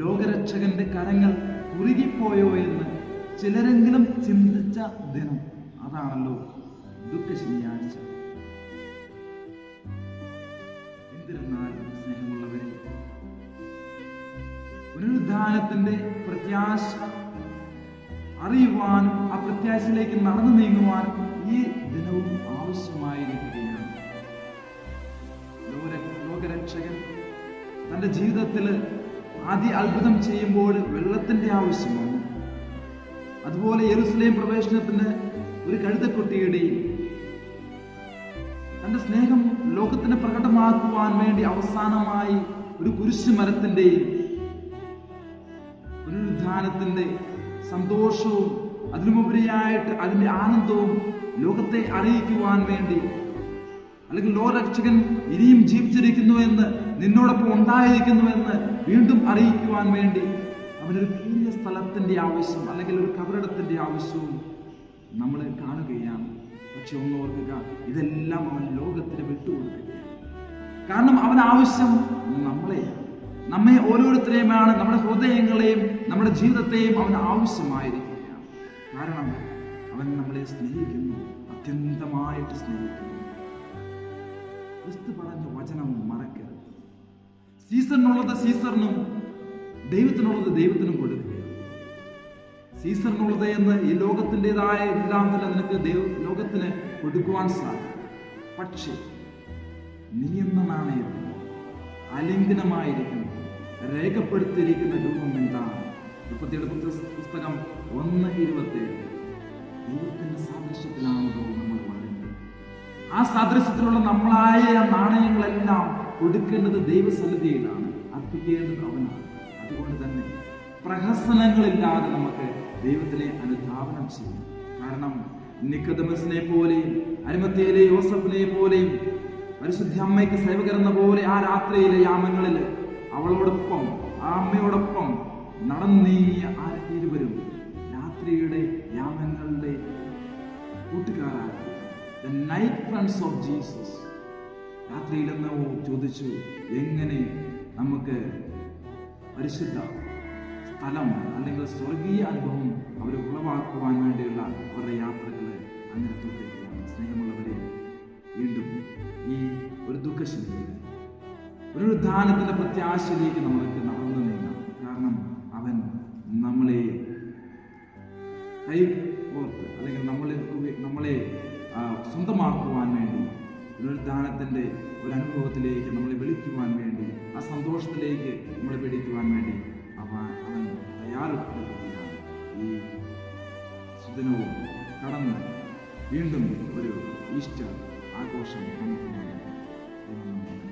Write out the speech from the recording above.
ലോകരക്ഷകന്റെ കരങ്ങൾ കുറുകിപ്പോയോ എന്ന് ചിലരെങ്കിലും ചിന്തിച്ച ദിനം. അതാണല്ലോ ദുഃഖ ശനിയാഴ്ച. എന്നിരുന്നാലും സ്നേഹമുള്ളവരെ പുനരുദ്ധാനത്തിന്റെ പ്രത്യാശ അറിയുവാനും ആ പ്രത്യാശയിലേക്ക് നടന്നു നീങ്ങുവാനും ഈ ദിനവും ആവശ്യമായിരിക്കുകയാണ്. ലോക ലോകരക്ഷകൻ തന്റെ ജീവിതത്തിൽ ആദ്യ അത്ഭുതം ചെയ്യുമ്പോൾ വെള്ളത്തിന്റെ ആവശ്യമാണ് അതുപോലെ യെറുസലേം പ്രവേശനത്തിന് ഒരു കഴുതക്കുട്ടിയുടെയും തന്റെ സ്നേഹം ലോകത്തിന് പ്രകടമാക്കുവാൻ വേണ്ടി അവസാനമായി ഒരു കുരിശു മരത്തിന്റെയും പുനരുദ്ധാനത്തിന്റെ സന്തോഷവും അതിനുമുപരിയായിട്ട് അതിന്റെ ആനന്ദവും ലോകത്തെ അറിയിക്കുവാൻ വേണ്ടി അല്ലെങ്കിൽ ലോകരക്ഷകൻ ഇനിയും ജീവിച്ചിരിക്കുന്നു എന്ന് നിന്നോടൊപ്പം ഉണ്ടായിരിക്കുന്നു എന്ന് വീണ്ടും അറിയിക്കുവാൻ വേണ്ടി അവനൊരു പുതിയ സ്ഥലത്തിന്റെ ആവശ്യം അല്ലെങ്കിൽ ഒരു കബറിടത്തിന്റെ ആവശ്യവും നമ്മൾ കാണുകയാണ്. പക്ഷെ ഒന്ന് ഓർക്കുക ഇതെല്ലാം അവൻ ലോകത്തിന് വിട്ടുകൊടുക്കുക കാരണം അവൻ ആവശ്യം നമ്മളെയാണ്. നമ്മെ ഓരോരുത്തരെയുമാണ് നമ്മുടെ ഹൃദയങ്ങളെയും നമ്മുടെ ജീവിതത്തെയും അവൻ ആവശ്യമായിരിക്കുകയാണ്. കാരണം അവൻ നമ്മളെ സ്നേഹിക്കുന്നു അത്യന്തമായിട്ട് സ്നേഹിക്കുന്നു. ക്രിസ്തു പറഞ്ഞ വചനം മറക്കരുത്. സീസറിനുള്ളത് സീസറിനും ദൈവത്തിനുള്ളത് ദൈവത്തിനും കൊടുക്കുക. സീസറിനുള്ളത് എന്ന് ഈ ലോകത്തിന്റെതായ എല്ലാം തന്നെ നിനക്ക് ദൈവ ലോകത്തിന് കൊടുക്കുവാൻ സാധിക്കും. പക്ഷേ നീ എന്ന നാണയം അലിംഗനമായിരിക്കുന്നു രേഖപ്പെടുത്തിയിരിക്കുന്ന രൂപം എന്താണ്? മുപ്പത്തിയേഴ് പുസ്തകം ഒന്ന് ഇരുപത്തിയേഴ്. ദൈവത്തിന്റെ സാദൃശ്യത്തിലാണ് നമ്മൾ വളരുന്നത് ആ സാദൃശ്യത്തിലുള്ള നമ്മളായ നാണയങ്ങളെല്ലാം കൊടുക്കേണ്ടത് ദൈവസന്നിധിയിലാണ്. അർപ്പിക്കേണ്ടത് അവനാണ്. അതുകൊണ്ട് തന്നെ പ്രഹസനങ്ങളില്ലാതെ നമുക്ക് ദൈവത്തിനെ അനുധാവനം ചെയ്യും. കാരണം നിക്കദമസിനെ പോലെയും അരിമത്തിയിലെ യോസഫിനെ പോലെയും പരിശുദ്ധ അമ്മയ്ക്ക് സേവകരെന്ന പോലെ ആ രാത്രിയിലെ യാമങ്ങളിൽ അവളോടൊപ്പം ആ അമ്മയോടൊപ്പം നടന്നീങ്ങിയ ആ ഇരുവരും രാത്രിയുടെ യാമങ്ങളുടെ കൂട്ടുകാരായിരുന്നു the night friends of Jesus രാത്രിയിലെന്നോ ചോദിച്ചു എങ്ങനെ നമുക്ക് പരിശുദ്ധ സ്ഥലം അല്ലെങ്കിൽ സ്വർഗീയ അനുഭവം അവർ ഉളവാക്കുവാൻ വേണ്ടിയുള്ള അവരുടെ യാത്രകൾ അങ്ങനെ തുടരുകയാണ്. സ്നേഹമുള്ളവരെ വീണ്ടും ഈ ഒരു ദുഃഖശനിയിൽ ഒരു ഉദ്ധാനത്തിന്റെ പ്രത്യാശയിലേക്ക് നമ്മൾക്ക് നടന്നു നീങ്ങാം. കാരണം അവൻ നമ്മളെ കൈ ഓർത്ത് അല്ലെങ്കിൽ നമ്മളെ നമ്മളെ സ്വന്തമാക്കുവാൻ വേണ്ടി പുനരുദ്ധാനത്തിന്റെ ഒരു അനുഭവത്തിലേക്ക് നമ്മളെ വിളിക്കുവാൻ വേണ്ടി ആ സന്തോഷത്തിലേക്ക് നമ്മളെ വിളിക്കുവാൻ വേണ്ടി അവൻ അവൻ തയ്യാറെടുക്കുകയാണ് ഈ സുദിനവും കടന്ന് വീണ്ടും ഒരു ഈസ്റ്റർ ആഘോഷം നമുക്ക് വേണ്ടി